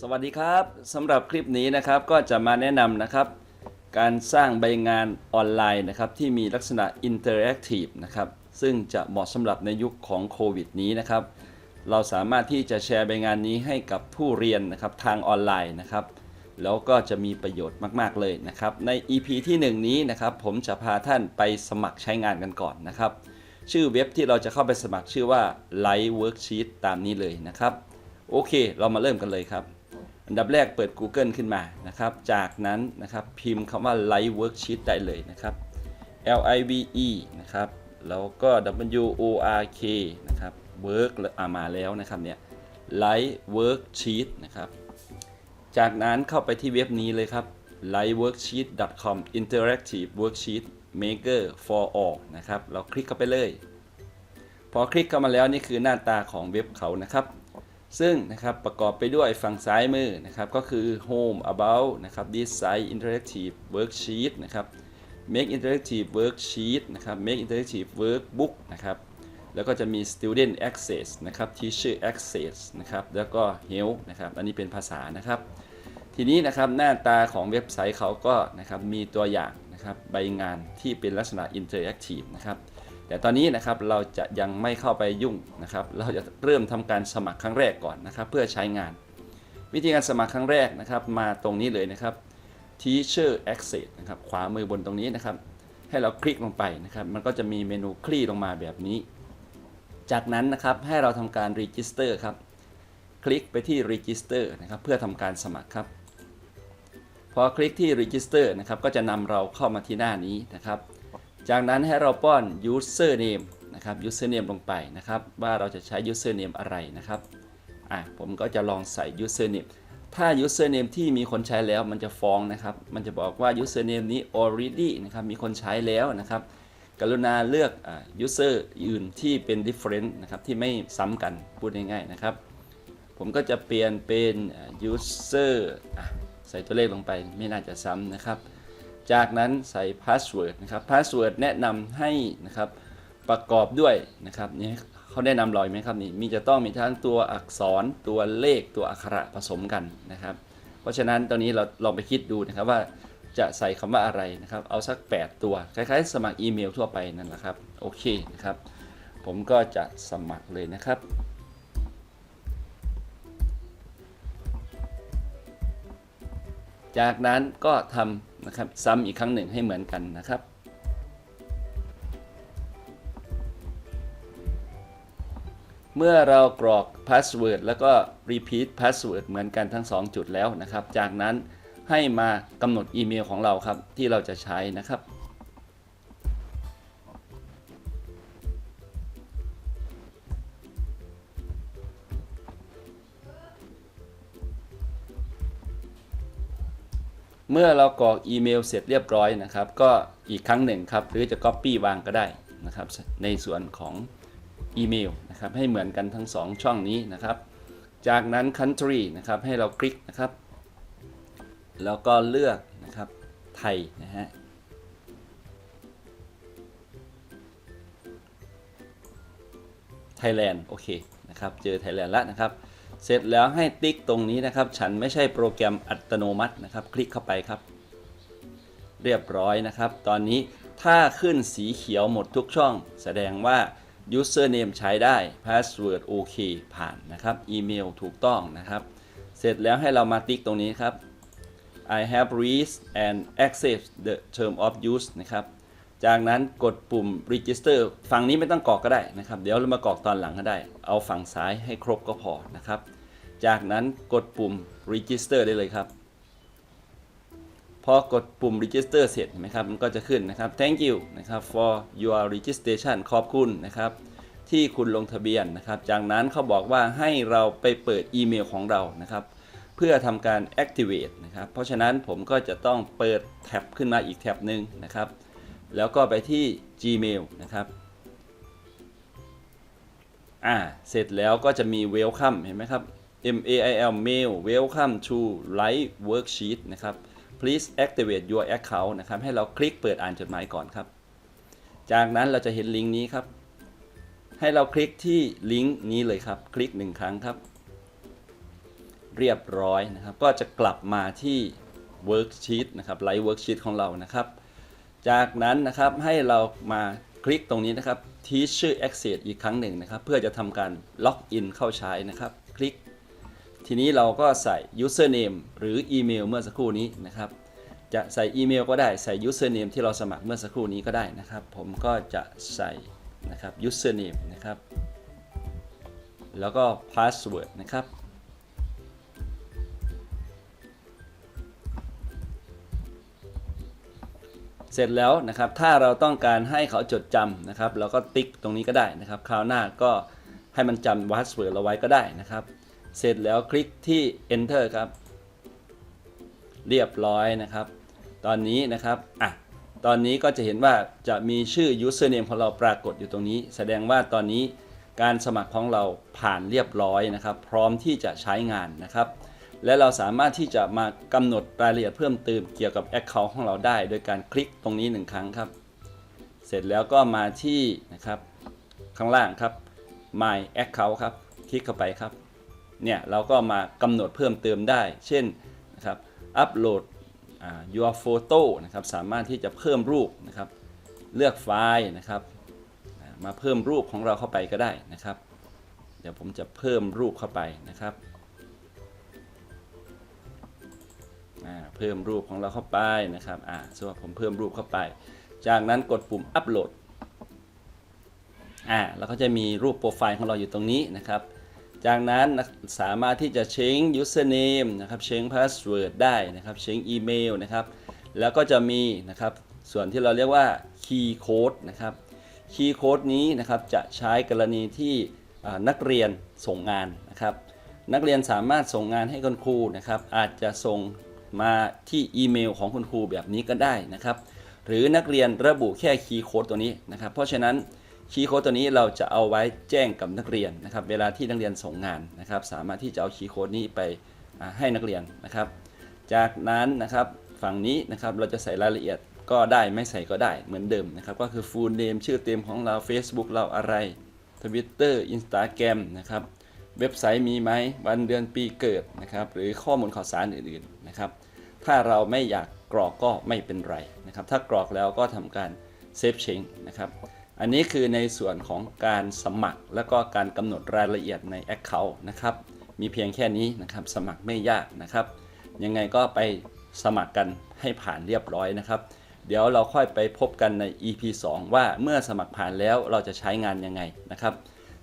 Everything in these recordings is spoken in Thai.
สวัสดีครับสำหรับคลิปนี้นะครับก็จะมาแนะนำนะครับ การสร้างใบงานออนไลน์นะครับที่มีลักษณะอินเ r อร์แอคทีฟนะครับซึ่งจะเหมาะสำหรับในยุคของโควิดนี้นะครับ เราสามารถที่จะแชร์ใบงานนี้ให้กับผู้เรียนนะครับทางออนไลน์นะครับ แล้วก็จะมีประโยชน์มาก ๆ เลยนะครับ ใน EP ที่ 1 นี้นะครับ ผมจะพาท่านไปสมัครใช้งานกันก่อนนะครับ ชื่อเว็บที่เราจะเข้าไปสมัครชื่อว่า Live Worksheet ตามนี้เลยนะครับ โอเค เรามาเริ่มกันเลยครับ อันดับแรกเปิด Google ขึ้นมานะครับ จากนั้นนะครับพิมพ์คำว่า Live Worksheet ได้เลยนะครับ L I V E นะครับแล้วก็ W O R K นะครับ Work อามาแล้วนะครับเนี่ย Live Worksheet นะครับจากนั้นเข้าไปที่เว็บนี้เลยครับ liveworksheet.com interactive worksheet maker for all นะครับ เราคลิกเข้าไปเลย พอคลิกเข้ามาแล้วนี่คือหน้าตาของเว็บเขานะครับ ซึ่งนะครับประกอบไปด้วยฝั่งซ้ายมือนะครับก็คือ home about นะครับ design interactive worksheet นะครับ make interactive worksheet นะครับ make interactive workbook นะครับแล้วก็จะมี student access นะครับ teacher access นะครับแล้วก็ help นะครับอันนี้เป็นภาษานะครับ ทีนี้นะครับหน้าตาของเว็บไซต์เขาก็นะครับมีตัวอย่างนะครับใบงานที่เป็นลักษณะ interactive นะครับ แต่ตอนนี้นะครับเราจะยังไม่เข้าไปยุ่งนะครับ เราจะเริ่มทำการสมัครครั้งแรกก่อนนะครับ เพื่อใช้งาน วิธีการสมัครครั้งแรกนะครับ มาตรงนี้เลยนะครับ teacher access นะครับขวามือบนตรงนี้นะครับ ให้เราคลิกลงไปนะครับ มันก็จะมีเมนูคลี่ลงมาแบบนี้ จากนั้นนะครับให้เราทำการ register ครับ คลิกไปที่ register นะครับ เพื่อทำการสมัครครับพอคลิกที่ register นะครับก็จะนำเราเข้ามาที่หน้านี้นะครับ จากนั้นให้เราป้อน username นะครับ username ลงไปนะครับ ว่าเราจะใช้ username อะไรนะครับอะผมก็จะลองใส่ username ถ้า username ที่มีคนใช้แล้วมันจะฟ้องนะครับ มันจะบอกว่า username นี้ already นะครับ มีคนใช้แล้วนะครับ กรุณาเลือกอ user อื่นที่เป็น different นะครับ ที่ไม่ซ้ำกัน พูดง่ายๆนะครับ ผมก็จะเปลี่ยนเป็น user ใส่ตัวเลขลงไปไม่น่าจะซ้ำนะครับ จากนั้นใส่ password นะครับ password แนะนำให้นะครับประกอบด้วยนะครับนี่เขาแนะนำลอยไหมครับนี่มีจะต้องมีทั้งตัวอักษรตัวเลขตัวอักขระผสมกันนะครับ เพราะฉะนั้นตอนนี้เราลองไปคิดดูนะครับว่าจะใส่คำว่าอะไรนะครับ เอาสัก 8 ตัว คล้ายๆ สมัครอีเมลทั่วไปนั่นแหละครับ โอเคนะครับ ผมก็จะสมัครเลยนะครับ จากนั้นก็ทำนะครับซ้ำอีกครั้งหนึ่งให้เหมือนกันนะครับ เมื่อเรากรอก password แล้วก็ repeat password เหมือนกันทั้ง 2 จุดแล้วนะครับ จากนั้นให้มากำหนดอีเมลของเราครับที่เราจะใช้นะครับ เมื่อเรากรอกอีเมลเสร็จเรียบร้อยนะครับ ก็อีกครั้งหนึ่งครับ หรือจะ Copy วางก็ได้นะครับ ในส่วนของอีเมลนะครับ ให้เหมือนกันทั้ง 2 ช่องนี้นะครับ จากนั้น Country นะครับ ให้เราคลิกนะครับ แล้วก็เลือกนะครับไทยนะฮะไทยแลนด์โอเคนะครับ เจอไทยแลนด์แล้วนะครับ เสร็จแล้วให้ติ๊กตรงนี้นะครับ ฉันไม่ใช่โปรแกรมอัตโนมัตินะครับ คลิกเข้าไปครับ เรียบร้อยนะครับ ตอนนี้ถ้าขึ้นสีเขียวหมดทุกช่อง แสดงว่า username ใช้ได้ password โอเคผ่านนะครับ อีเมลถูกต้องนะครับ เสร็จแล้วให้เรามาติ๊กตรงนี้ครับ I have read and accept the term of use นะครับ จากนั้นกดปุ่ม register ฝั่งนี้ไม่ต้องกรอกก็ได้นะครับ เดี๋ยวเรามากรอกตอนหลังก็ได้ เอาฝั่งซ้ายให้ครบก็พอนะครับ จากนั้นกดปุ่ม register ได้เลยครับพอกดปุ่ม register เสร็จนไหมครับ มันก็จะขึ้นนะครับ thank you นะครับ for your registration ขอบคุณนะครับ ที่คุณลงทะเบียนนะครับ จากนั้นเขาบอกว่าให้เราไปเปิดอีเมลของเรานะครับ เพื่อทำการ activate นะครับ เพราะฉะนั้นผมก็จะต้องเปิดแท็บขึ้นมาอีกแท็บหนึ่งนะครับ แล้วก็ไปที่ Gmail นะครับอ่าเสร็จแล้วก็จะมี welcome เห็นไหมครับ M A I L mail welcome to live worksheet นะครับ please activate your account นะครับ ให้เราคลิกเปิดอ่านจดหมายก่อนครับ จากนั้นเราจะเห็นลิงก์นี้ครับ ให้เราคลิกที่ลิงก์นี้เลยครับ คลิกหนึ่งครั้งครับ เรียบร้อยนะครับ ก็จะกลับมาที่ worksheet นะครับไลฟ์ worksheet ของเรานะครับ จากนั้นนะครับให้เรามาคลิกตรงนี้นะครับ Teacher Access อีกครั้งหนึ่งนะครับ เพื่อจะทำการล็อกอินเข้าใช้นะครับ คลิก ทีนี้เราก็ใส่ username หรืออีเมลเมื่อสักครู่นี้นะครับ จะใส่อีเมลก็ได้ใส่ username ที่เราสมัครเมื่อสักครู่นี้ก็ได้นะครับ ผมก็จะใส่นะครับ username นะครับ แล้วก็ password นะครับ เสร็จแล้วนะครับ ถ้าเราต้องการให้เขาจดจำนะครับ เราก็ติ๊กตรงนี้ก็ได้นะครับ คราวหน้าก็ให้มันจำ password เราไว้ก็ได้นะครับ เสร็จแล้วคลิกที่ enter ครับ เรียบร้อยนะครับ ตอนนี้นะครับอะตอนนี้ก็จะเห็นว่าจะมีชื่อ username ของเราปรากฏอยู่ตรงนี้ แสดงว่าตอนนี้การสมัครของเราผ่านเรียบร้อยนะครับ พร้อมที่จะใช้งานนะครับ และเราสามารถที่จะมากำหนดรายละเอียดเพิ่มเติมเกี่ยวกับ Account ของเราได้ โดยการคลิกตรงนี้หนึ่งครั้งครับ เสร็จแล้วก็มาที่นะครับข้างล่างครับ My Account ครับ คลิกเข้าไปครับ เนี่ยเราก็มากำหนดเพิ่มเติมได้ เช่นนะครับอัปโหลด your photo นะครับ สามารถที่จะเพิ่มรูปนะครับ เลือกไฟล์นะครับ มาเพิ่มรูปของเราเข้าไปก็ได้นะครับ เดี๋ยวผมจะเพิ่มรูปเข้าไปนะครับ เพิ่มรูปของเราเข้าไปนะครับอ่าสมมติว่าผมเพิ่มรูปเข้าไป จากนั้นกดปุ่มอัปโหลดอ่าแล้วก็จะมีรูปโปรไฟล์ของเราอยู่ตรงนี้นะครับ จากนั้นสามารถที่จะเช้ง username นะครับเช้ง password ได้นะครับเช้งอีเมลนะครับ แล้วก็จะมีนะครับส่วนที่เราเรียกว่า key code นะครับ key code นี้นะครับจะใช้กรณีที่นักเรียนส่งงานนะครับ นักเรียนสามารถส่งงานให้คุณครูนะครับ อาจจะส่ง มาที่อีเมลของคุณครูแบบนี้ก็ได้นะครับ หรือนักเรียนระบุแค่คีย์โค้ดตัวนี้นะครับ เพราะฉะนั้นคีย์โค้ดตัวนี้เราจะเอาไว้แจ้งกับนักเรียนนะครับ เวลาที่นักเรียนส่งงานนะครับ สามารถที่จะเอาคีย์โค้ดนี้ไปให้นักเรียนนะครับ จากนั้นนะครับฝั่งนี้นะครับเราจะใส่รายละเอียดก็ได้ไม่ใส่ก็ได้เหมือนเดิมนะครับ ก็คือ full name ชื่อเต็มของเรา Facebook เราอะไร Twitter Instagram นะครับ เว็บไซต์มีไหมวันเดือนปีเกิดนะครับ หรือข้อมูลข่าวสารอื่นๆ นะครับ ถ้าเราไม่อยากกรอกก็ไม่เป็นไรนะครับ ถ้ากรอกแล้วก็ทำการเซฟเชงนะครับ อันนี้คือในส่วนของการสมัครและก็การกำหนดรายละเอียดใน Account นะครับ มีเพียงแค่นี้นะครับ สมัครไม่ยากนะครับ ยังไงก็ไปสมัครกันให้ผ่านเรียบร้อยนะครับ เดี๋ยวเราค่อยไปพบกันใน EP 2 ว่าเมื่อสมัครผ่านแล้วเราจะใช้งานยังไงนะครับ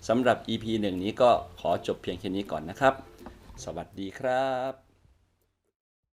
สำหรับ EP 1 นี้ก็ขอจบเพียงแค่นี้ก่อนนะครับ สวัสดีครับ